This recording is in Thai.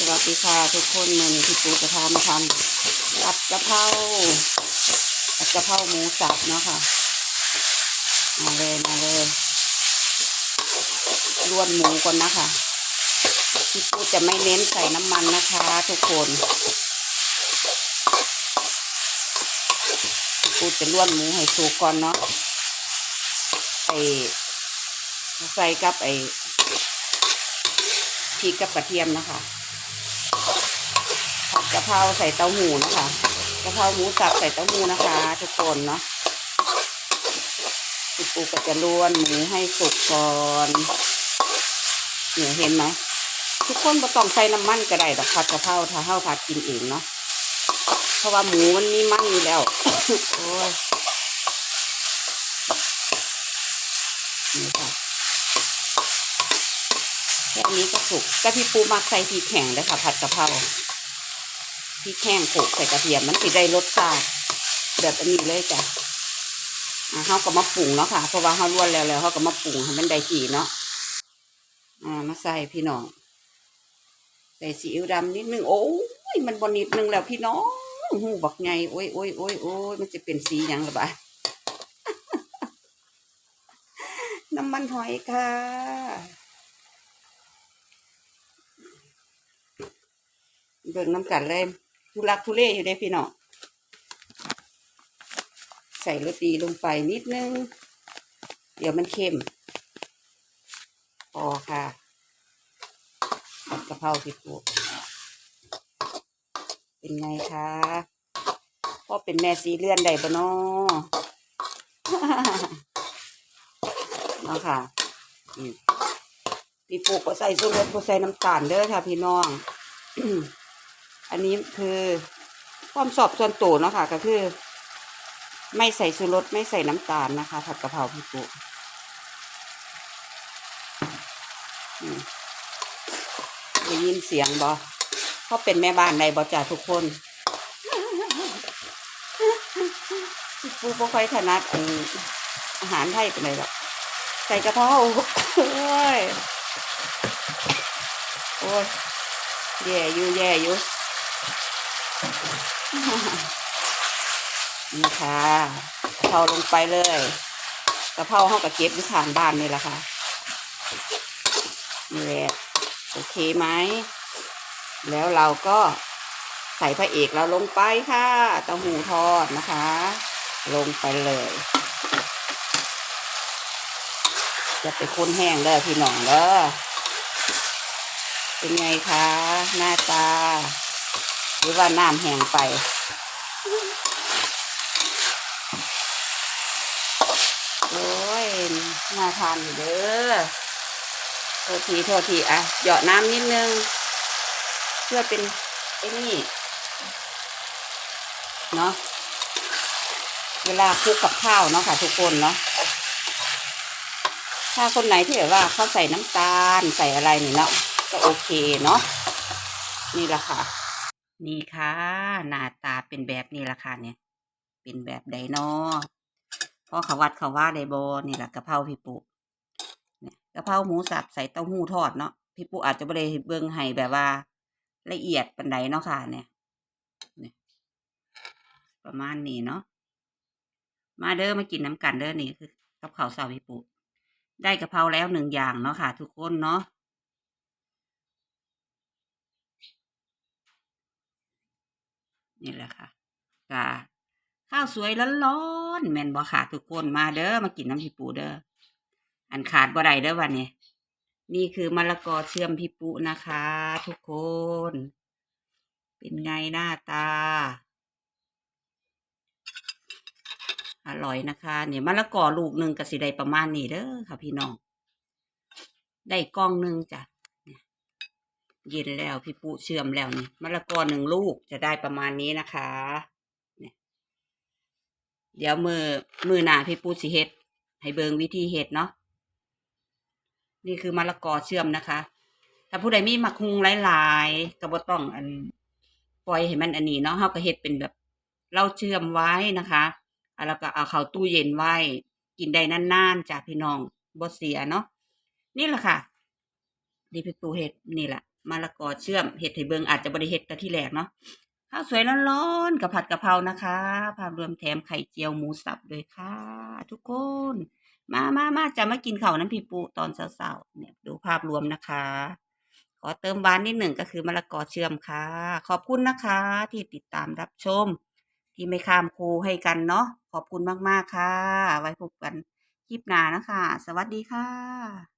สวัสดีค่ะทุกคนมือนี้พี่ปูจะพามาทำผัดกะเพราผัดกะเพราหมูสับเนาะค่ะ มาเลยมาเลยลวนหมูก่อนนะคะพี่ปูจะไม่เน้นใส่น้ำมันนะคะ ทุกคนพี่ปูจะลวนหมูให้สุกก่อนเนาะไอใส่กับไอพริกกับกระเทียมนะคะ กะเพราใส่เต้าหู้นะคะกะเพราหมูสับใส่เต้าหู้นะคะ ทุกคนเนาะพี่ปูก็จะลวนหมูให้สุกก่อนเนี่ยเห็นไหมทุกคนบ่ต้องใส่น้ำมันก็ได้ดอกผัดกะเพราถ้าเฮาผัดกินเองเนาะเพราะว่าหมูมันมีมันอยู่แล้วโอ้ยนี่ค่ะแค่นี้ก็สุกแต่พี่ปูมักใส่พริกแข็งเลยค่ะผัดกะเพรา พริกแห้งโขลกใส่กระเทียมมันสิได้รสชาติแบบอันนี้เลยจ้ะอ่าเขาก็มาปรุงเนาะค่ะ เพราะว่าเขาล้วนแล้วแล้วเขาก็มาปรุงให้มันได้ที่เนาะอ่ามาใส่พี่น้องใส่ซีอิ๊วดำนิดนึงโอ้ยมันบนนิดนึงแล้วพี่น้องหูบักไงโอ้ยโอ้ยโอ้ยโอ้ยมันจะเป็นสียังหรือเปล่าน้ำมันหอยค่ะเบิ่งน้ำกันเลย ทุลักทุเลอยู่เด้พี่น้องใส่รสดีลงไปนิดนึง เดี๋ยวมันเค็มพอค่ะกะเพราพี่ปูเป็นไงคะพ่อเป็นแม่สีเลื่อนได้ปะเนาะเนาะค่ะพี่ปูก็ใส่สุรสก็ใส่น้ำตาลเด้อค่ะ พี่น้อง อันนี้คือความสอบส่วนตัวเนาะค่ะ ก็คือ ไม่ใส่ชูรสไม่ใส่น้ำตาลนะคะ ผัดกะเพราพี่ปุ๊อืมได้ยินเสียงบอเขาเป็นแม่บ้านในบอจ่าทุกคนพี่ปุ๊ก็ค่อยถนัดอาหารไทยเป็นไรหรอกใส่กะเพราโอ้ยโอ้ยแย่อยู่แย่อยู่ นี่ค่ะกะเพราลงไปเลยกะเพราเขากับเก็บอยู่ขางบ้านนี่แหละค่ะนี่แหละโอเคไหม แล้วเราก็ใส่พระเอกเราลงไปค่ะเต้าหู้ทอดนะคะ ลงไปเลย จะไปค้นแห้งเด้อพี่น้องเด้อเป็นไงคะ หน้าตา หรือว่าน้ำแห้งไป โอ้ยน่าทานอยู่เด้อโทษทีโทษทีอะเหยาะน้ำนิดนึง เพื่อเป็นไอ้นี่เนาะเวลาคลุกกับข้าวเนาะค่ะ ทุกคนเนาะถ้าคนไหนที่แบบว่าเขาใส่น้ำตาลใส่อะไรนี่เนาะก็โอเคเนาะนี่แหละค่ะ นี่ค่ะหน้าตาเป็นแบบนี้ละค่ะเนี่ย เป็นแบบไดโนพ่อเขาวัดเขาว่าไดโบนี่แหละกะเพราพี่ปุเนี่ยกะเพราหมูสับใส่เต้าหู้ทอดเนาะพี่ปุอาจจะไม่ได้เบิ่งให้แบบว่า ละเอียดปันใดเนาะค่ะเนี่ยเนี่ย ประมาณนี้เนาะมาเด้อมากินน้ำกันเด้อนี่คือกับข้าวสาวพี่ปุได้กะเพราแล้วหนึ่งอย่างเนาะค่ะ ทุกคนเนาะ นี่แหละค่ะกะข้าวสวยร้อนๆแม่นบ่ค่ะทุกคนมาเด้อมากินน้ำพี่ปูเด้ออันขาดบ่ได้เด้อวันนี้นี่คือมะละกอเชื่อมพี่ปูนะคะ ทุกคน เป็นไงหน้าตา อร่อยนะคะเนี่ยมะละกอลูกหนึ่งก็สิได้ประมาณนี้เด้อค่ะพี่น้อง ได้กล้องหนึ่งจ้ะ เย็นแล้วพี่ปูเชื่อมแล้วนี่มะละกอหนึ่งลูกจะได้ประมาณนี้นะคะเนี่ยเดี๋ยวมือมือหนาพี่ปูสิเฮ็ด ให้เบิงวิธีเฮ็ดเนาะนี่คือมะละกอเชื่อมนะคะ ถ้าผู้ใดมีมักฮุงหลายๆก็บ่ต้องอันปล่อยให้มันอันนี้เนาะเฮาก็เฮ็ดเป็นแบบเราเชื่อมไว้นะคะแล้วก็เอาเข้าตู้เย็นไว้ กินได้นานๆจ้ะพี่น้องบ่เสียเนาะนี่แหละค่ะดีพี่ปูเฮ็ดนี่แหละ มะละกอเชื่อมเห็ดให้เบิงอาจจะบริเห็ดแต่ที่แรกเนาะข้าวสวยร้อนๆกับผัดกะเพรานะคะภาพรวมแถมไข่เจียวหมูสับด้วยค่ะ ทุกคน มามามาจะมากินข้าวน้ำพี่ปูตอนเช้าๆเนี่ยดูภาพรวมนะคะ ขอเติมหวานนิดหนึ่งก็คือมะละกอเชื่อมค่ะ ขอบคุณนะคะ ที่ติดตามรับชม ที่ไม่ข้ามครูให้กันเนาะขอบคุณมากๆค่ะ ไว้พบกันคลิปหน้านะคะ สวัสดีค่ะ